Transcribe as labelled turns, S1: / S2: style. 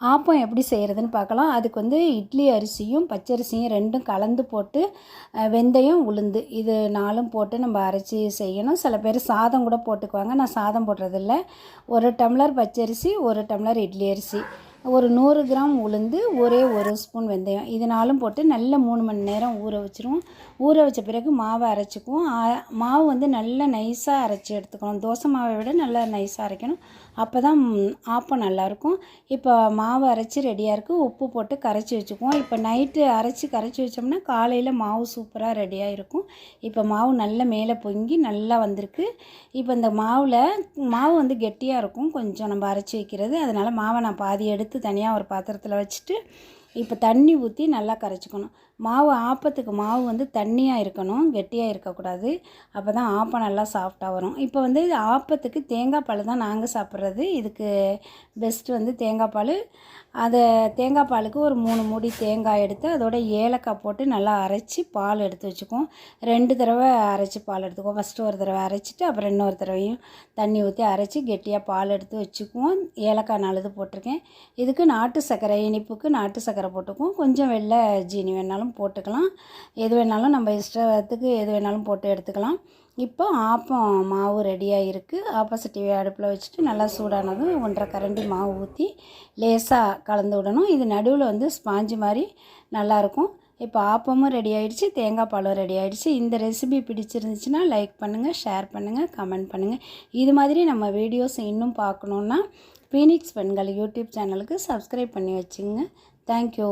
S1: ஆப்பம் எப்படி செய்கிறதுன்னு பார்க்கலாம். அதுக்கு வந்து இட்லி அரிசியும் பச்சரிசியும் ரெண்டும் கலந்து போட்டு வெந்தயம் உளுந்து இது நாலும் போட்டு நம்ம அரைச்சி செய்யணும். சில பேர் சாதம் கூட போட்டுக்குவாங்க. நான் சாதம் போடுறதில்ல. ஒரு டம்ளர் பச்சரிசி ஒரு டம்ளர் இட்லி அரிசி. ஒரு நூறு கிராம் உளுந்து ஒரே ஒரு ஸ்பூன் வெந்தயம். இதனாலும் போட்டு நல்ல மூணு மணி நேரம் ஊற வச்சிருவோம். ஊற வச்ச பிறகு மாவை அரைச்சிக்குவோம். மாவு வந்து நல்லா நைஸாக அரைச்சி எடுத்துக்கணும். தோசை மாவை விட நல்லா நைஸாக அரைக்கணும். அப்போ தான் ஆப்பம் நல்லாயிருக்கும். இப்போ மாவு அரைச்சி ரெடியாக இருக்குது உப்பு போட்டு கரைச்சி வச்சுக்குவோம். இப்போ நைட்டு அரைச்சி கரைச்சி வச்சோம்னா காலையில் மாவு சூப்பராக ரெடியாக இருக்கும். இப்போ மாவு நல்லா மேலே பொங்கி நல்லா வந்திருக்கு. இப்போ இந்த மாவில் மாவு வந்து கெட்டியாக இருக்கும். கொஞ்சம் நம்ம அரைச்சி வைக்கிறது. அதனால் மாவை நான் பாதி எடுத்து தனியாக ஒரு பாத்திரத்தில் வச்சுட்டு இப்போ தண்ணி ஊற்றி நல்லா கரைச்சிக்கணும். மாவு ஆப்பத்துக்கு மாவு வந்து தண்ணியாக இருக்கணும் கெட்டியாக இருக்கக்கூடாது. அப்போ தான் ஆப்பம் நல்லா சாஃப்டாக வரும். இப்போ வந்து ஆப்பத்துக்கு தேங்காய் பால் தான் நாங்கள் சாப்பிட்றது. இதுக்கு பெஸ்ட்டு வந்து தேங்காய் பால். அதை தேங்காய் பாலுக்கு ஒரு மூணு மூடி தேங்காய் எடுத்து அதோட ஏலக்காய் போட்டு நல்லா அரைச்சி பால் எடுத்து வச்சுக்குவோம். ரெண்டு தடவை அரைச்சி பால் எடுத்துக்குவோம். ஃபஸ்ட்டு ஒரு தடவை அரைச்சிட்டு அப்புறம் இன்னொரு தடவையும் தண்ணி ஊற்றி அரைச்சி கெட்டியாக பால் எடுத்து வச்சுக்குவோம். ஏலக்காய் நல்லது போட்டிருக்கேன். இதுக்கு நாட்டு சர்க்கரை இனிப்புக்கு நாட்டு சர்க்கரை போட்டுக்கும் கொஞ்சம் வெள்ளை ஜீனி வேணாலும் போட்டுக்கலாம். எது வேணாலும் நம்ம இஷ்டத்துக்கு எது வேணாலும் போட்டு எடுத்துக்கலாம். இப்போ ஆப்பம் மாவு ரெடியாக இருக்குது ஆப்போசிட்டி அடுப்பில் வச்சுட்டு நல்லா சூடானதும் ஒன்றரை கரண்டி மாவு ஊற்றி லேசாக கலந்து விடணும். இது நடுவில் வந்து ஸ்பாஞ்சு மாதிரி நல்லாயிருக்கும் இப்போ ஆப்பமும் ரெடி ஆகிடுச்சு தேங்காய் பாலும் ரெடி ஆகிடுச்சு இந்த ரெசிபி பிடிச்சிருந்துச்சுன்னா லைக் பண்ணுங்கள் ஷேர் பண்ணுங்கள் கமெண்ட் பண்ணுங்கள் இது மாதிரி நம்ம வீடியோஸ் இன்னும் பார்க்கணுன்னா ஃபீனிக்ஸ் பெண்கள் யூடியூப் சேனலுக்கு சப்ஸ்கிரைப் பண்ணி வச்சுங்க. தேங்க்யூ